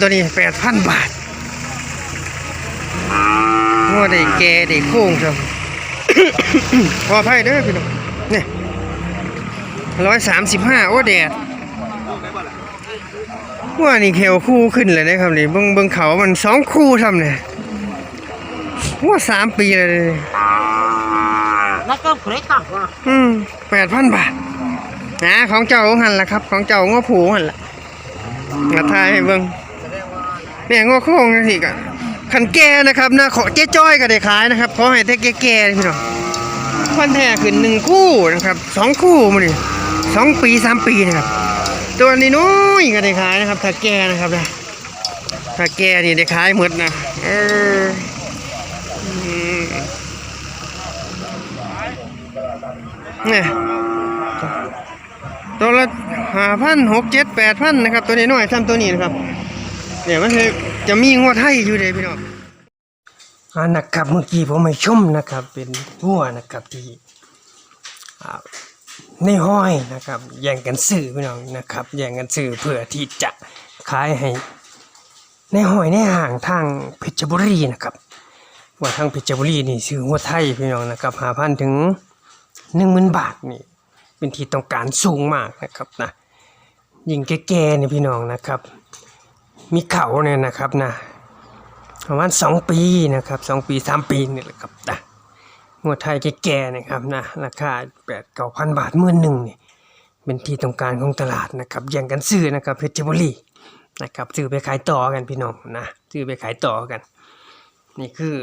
ตัวนี้แปดพันบาทงัวได้แก่ได้โค้งครับพอไพ่เด้อพี่น้องนี่ร้อยสามสิบห้าโอ้แดดว่านี่แขวคู่ขึ้นเลยนะครับนี่เบิ่งเบิ่งเขามันสองคู่ทำเนี่ยว่าสามปีเลยแล้วก็เล็กต่ำกว่าอืมแปดพันบาทนะของเจ้าของหันละครับ ของเจ้าง้อผูหันละมาทายให้เบิ่ง เนี่ยงอโค้งนี่กันขันแก่นะครับนะขอเจ๊จ้อยก็ได้ขายนะครับขอให้แต่แก่ๆพี่น้องพันแท้ขึ้นหนึ่งคู่นะครับสองคู่มาดิสองปีสามปีนะครับตัวนี้น้อยก็ได้ขายนะครับ ถ้าแก่นะครับนะถ้าแก่นี่ได้ขายหมดนะเออเนี่ยตัวละห้าพันหกเจ็ดแปดพันนะครับ ตัวนี้น้อยทำตัวนี้นะครับ เนี่ยมันคือจะมีงวดให้อยู่เลยพี่น้องอ่านะครับเมื่อกี้ผมไม่ชมนะครับ เป็นหัวนะครับที่ในห้อยนะครับแย่งกันซื้อพี่น้องนะครับแย่งกันซื้อเพื่อที่จะขายให้ในห้อยในห่างทางเพชรบุรีนะครับ ว่าทางเพชรบุรีนี่ซื้อหัวไทยพี่น้องนะครับหาพันถึงหนึ่งหมื่นบาทนี่เป็นที่ต้องการสูงมากนะครับนะยิ่งแก่ๆเนี่ยพี่น้องนะครับ มีเขาเนี่ยนะครับนะประมาณสองปีนะครับสองปีสามปีนี่แหละครับนะงวดไทยแก่ๆนะครับนะราคาแปดเก้าพันบาทหมื่นหนึ่งนี่เป็นที่ต้องการของตลาดนะครับแย่งกันซื้อนะครับเพชรบุรีนะครับซื้อไปขายต่อกันพี่น้องนะซื้อไปขายต่อกัน นี่คือ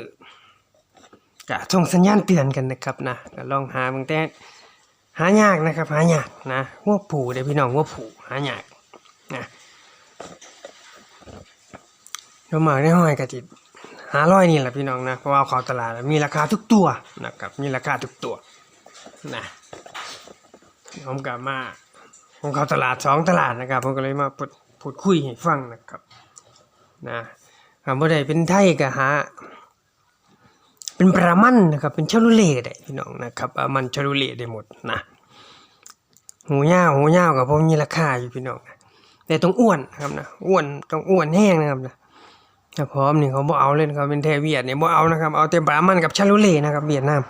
กะส่งสัญญาณเตือนกันนะครับนะก็ลองหาบางแต่หายากนะครับ หายากนะหัวผูเดี๋ยวพี่น้องหัวผูหายากนะ เราหมากได้ห้อยกระจิหาร้อยนี่แหละพี่น้องนะเพราะว่าเขาตลาดมีราคาทุกตัวนะครับมีราคาทุกตัวนะผมกลับมาผมเข้าตลาดสองตลาดนะครับผมก็เลยมาพูดพูดคุยให้ฟังนะครับนะคำว่าใดเป็นไทยก็หาเป็นปลามันนะครับเป็นชาลูเล่ได้พี่น้องนะครับปลามันชาลูเล่ได้หมดนะหูยาหูยากับพวกมีราคาอยู่พี่น้องแต่ต้องอ้วนนะครับนะอ้วนต้องอ้วนแห้งนะครับนะ ถ้าพร้อมนี่เขาบ่เอาเล่นครับเป็นแทเวียดเนี่ยบ่เอานะครับ เอาแต่ปลามันกับชาลูเล่นะครับเวียดนาม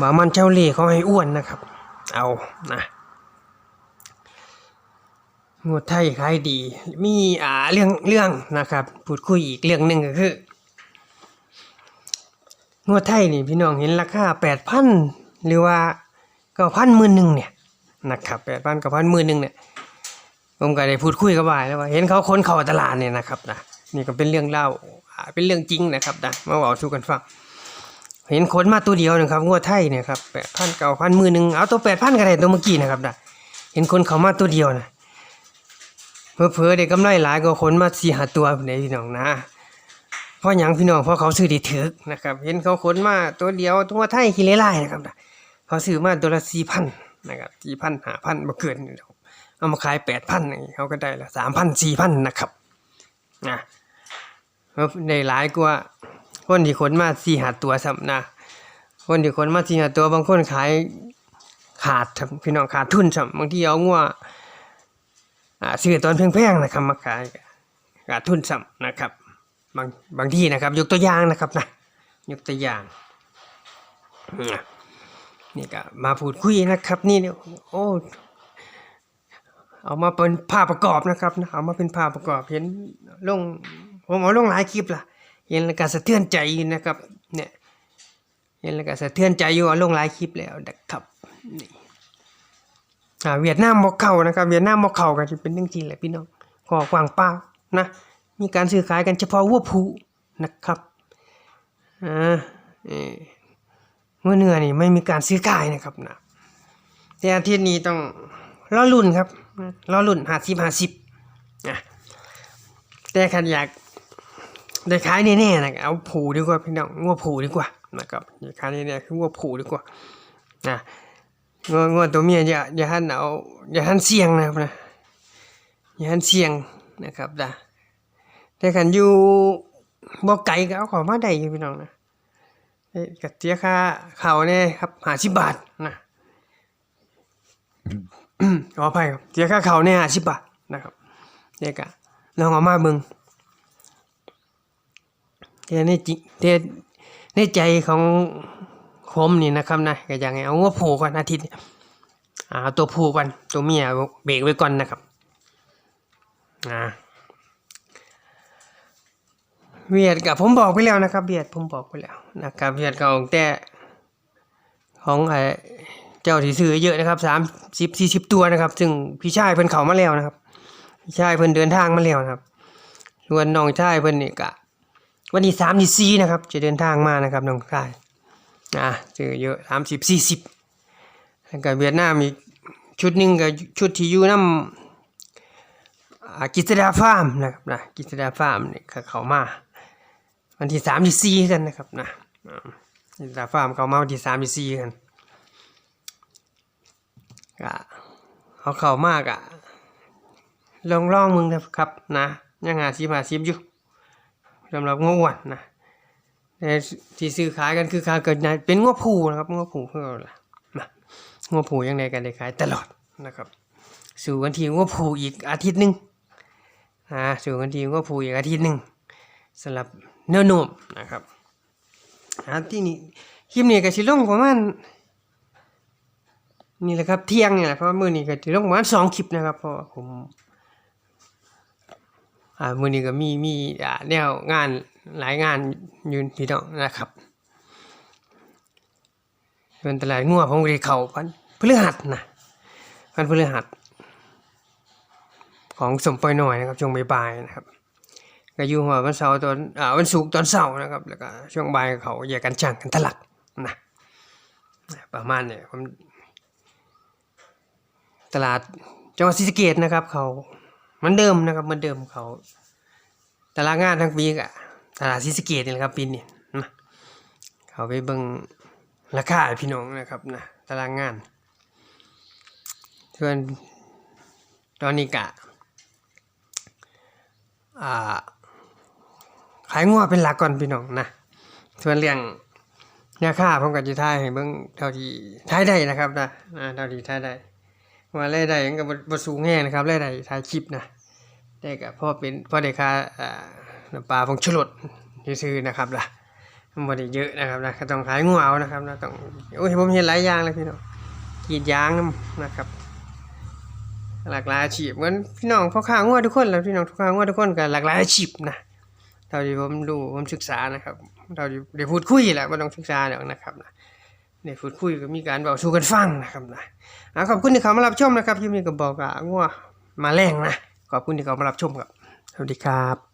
ปลามันชาลูเล่เขาให้อ้วนนะครับ เอานะงวดไทยขายดี มีอ่าเรื่องเรื่องนะครับพูดคุยอีกเรื่องหนึ่งก็คืองวดไทยนี่พี่น้องเห็นราคาแปดพันหรือว่าเก้าพันหมื่นหนึ่งเนี่ยนะครับแปดพันเก้าพันหมื่นหนึ่งเนี่ยผมก็ได้พูดคุยกับบ่ายแล้วว่าเห็นเขาคนเข้าตลาดเนี่ยนะครับนะ นี่ก็เป็นเรื่องเล่าเป็นเรื่องจริงนะครับนะมาบอกสู่กันฟังเห็นคนมาตัวเดียวนะครับงวดไทยเนี่ยครับแปดพันเก้าพันมื่นหนึ่งเอาตัวแปดพันก็ได้ตัวเมื่อกี้นะครับนะเห็นคนเขามาตัวเดียวนะเพอๆเด็กกำไรหลายกว่าคนมาสี่หาตัวในพี่น้องนะเพราะหยังพี่น้องเพราะเขาซื้อดีถึกนะครับ เห็นเขาขนมาตัวเดียวตัวไทยขี้เล่ไล่นะครับนะเขาซื้อมาตัวละสี่พันนะครับสี่พันห้าพันบ่เกินเอามาขายแปดพันนี่เขาก็ได้ละสามพันสี่พันนะครับนะ เขาได้หลายกว่า คนที่ขนมาสี่หาตัวซ้ำนะ คนที่ขนมาสี่หาตัวบางคนขายขาดพี่น้องขาดทุนซ้ำบางทีเอางัวอ่าซื้อตอนแพงๆนะครับมาขายขาดทุนซ้ำนะครับ บางบางที่นะครับ ยกตัวอย่างนะครับนะยกตัวอย่างนี่ก็มาพูดคุยนะครับ นี่เนี่ยโอ้เอามาเป็นภาพประกอบนะครับนะเอามาเป็นภาพประกอบเห็นลง ผมเอาลงหลายคลิปละเห็นแล้วก็สะเทือนใจอยู่นะครับเนี่ยเห็นแล้วก็สะเทือนใจอยู่เอาลงหลายคลิปแล้วนะครับนี่อ่าเวียดนามบอกเข้านะครับ เวียดนามบอกเข้ากันจะเป็นเรื่องจริงแหละพี่น้องขอกวางเปล่านะมีการซื้อขายกันเฉพาะวัวผูนะครับอ่าเอ่อเมื่อเนื้อนี่ไม่มีการซื้อขายนะครับนะแต่อาทิตย์นี้ต้องรอรุ่นครับรอรุ่นห้าสิบห้าสิบนะแต่ขันอยาก ได้ขายแน่ๆนะเอาผูดีกว่าพี่น้องงัวผูดีกว่านะครับอยากขายแน่ๆคืองัวผูดีกว่านะงัวงัวตัวเมียอย่าอย่าหันเอาอย่าหันเสี่ยงนะครับนะอย่าหันเสี่ยงนะครับนะแต่ขันอยู่บ่ไกลก็เอาของมาได้อยู่พี่น้องนะเอ้ยกับเสียค่าเขาเนี่ยครับหาสิบบาทนะขออภัยครับเสียค่าเขาเนี่ยหาสิบบาทนะครับเนี่ยก็ลองเอามาเบิ่ง แต่ในจิแต่ในใจของผมนี่นะครับนะก็อยากให้เอางัวผูก่อนอาทิตย์อ่าเอาตัวผูก่อนตัวเมียเบรกไว้ก่อนนะครับอ่าเวียดกับผมบอกไปแล้วนะครับเวียดผมบอกไปแล้วนะครับเวียดก็ของแต่ของไอ้เจ้าที่ซื้อเยอะนะครับสามสิบสี่สิบตัวนะครับ ซึ่งพี่ชายเพิ่นเขามาแล้วนะครับพี่ชายเพิ่นเดินทางมาแล้วนะครับส่วนน้องชายเพิ่นนี่ก็ วันที่สามที่สี่นะครับ จะเดินทางมานะครับน้องชายอะซื้อเยอะสามสิบสี่สิบแล้วก็เวียดนามอีกชุดหนึ่งก็ชุดที่อยู่น้ำอ่ากิจดาฟาร์มนะครับนะกิจดาฟาร์มเนี่ก็เขามาวันที่สามที่สี่กันนะครับนะกิจดาฟาร์มเขามาวันที่สามที่สี่กันก็เขาเข้ามากอะลองลองมึงนะครับนะยังหาซีมาซีบอยู่ สำหรับงวอ้วนนะแต่ที่ซื้อขายกันคือขายเกิดนเป็นงวผูนะครับงวผูเพื่ออะไรนะงวผูยังไงกันได้ขายตลอดนะครับสู่กันทีงวผูอีกอาทิตย์หนึ่งนะสู่กันทีงวผูอีกอาทิตย์หนึ่งสำหรับเนื้อนุ่มนะครับอ่าที่นี่คลิปนี้ก็สิลงประมาณนี่แหละครับเที่ยงเนี่ยเพราะว่ามื้อนี้ก็สิลงประมาณสองคลิปนะครับเพราะผม อ่ามือนี้ก็มีมีอ่าแนวงานหลายงานยู่พี่น้องนะครับเป็นตลาดงัวผมก็ได้เข้าวันพฤหัสนะวันพฤหัส ของสมปอยหน่อยนะครับช่วงบ่ายๆนะครับก็อยู่หัววันเสาร์ตอนอ่าวันศุกร์ตอนเสาร์นะครับแล้วก็ช่วงบ่ายเขาแยกกันจ้างกันตลักนะประมาณเนี่ยผมตลาดจังหวัดศรีสะเกษนะครับเขา มือนเดิมนะครับเหมือนเดิมเขาตารางงานทั้งปีกะตลาดศรีสเกดนี่แหละครับปีนี้นะเขาไปเบิ่งราคาให้พี่น้องนะครับนะตารางงานส่วนตอนนี้กะขายงัวเป็นหลักก่อนพี่น้องนะส่วนเรื่องราคาผมก็จะทายให้เบิ่งเท่าที่ทายได้นะครับนะเท่าที่ทายได้ ว่ารายได้มันก็บ่บ่สูงแฮงนะครับรายได้ถ่ายคลิปนะแต่ก็พอเป็นพ่อได้ค่าอ่าน้ำปลาผงชูรสซื้อนะครับล่ะมันบ่ได้เยอะนะครับนะก็ต้องขายงัวเอานะครับนะต้องโอ้ยผมเห็นหลายอย่างเลยพี่น้องกีดยางนะครับ หลากหลายอาชีพเหมือนพี่น้องพ่อค้างัวทุกคนแล้วพี่น้องพ่อค้างัวทุกคนก็หลากหลายอาชีพนะเท่าที่ผมดูผมศึกษานะครับเท่าที่ได้พูดคุยแหละบ่ต้องศึกษาแล้วนะครับนะ ในพูดคุยก็มีการเบาสู่กันฟังนะครับนะอะขอบคุณที่เขามารับชมนะครับที่มีกับอกอะงัวมาแรงนะขอบคุณที่เขามารับชมครับสวัสดีครับ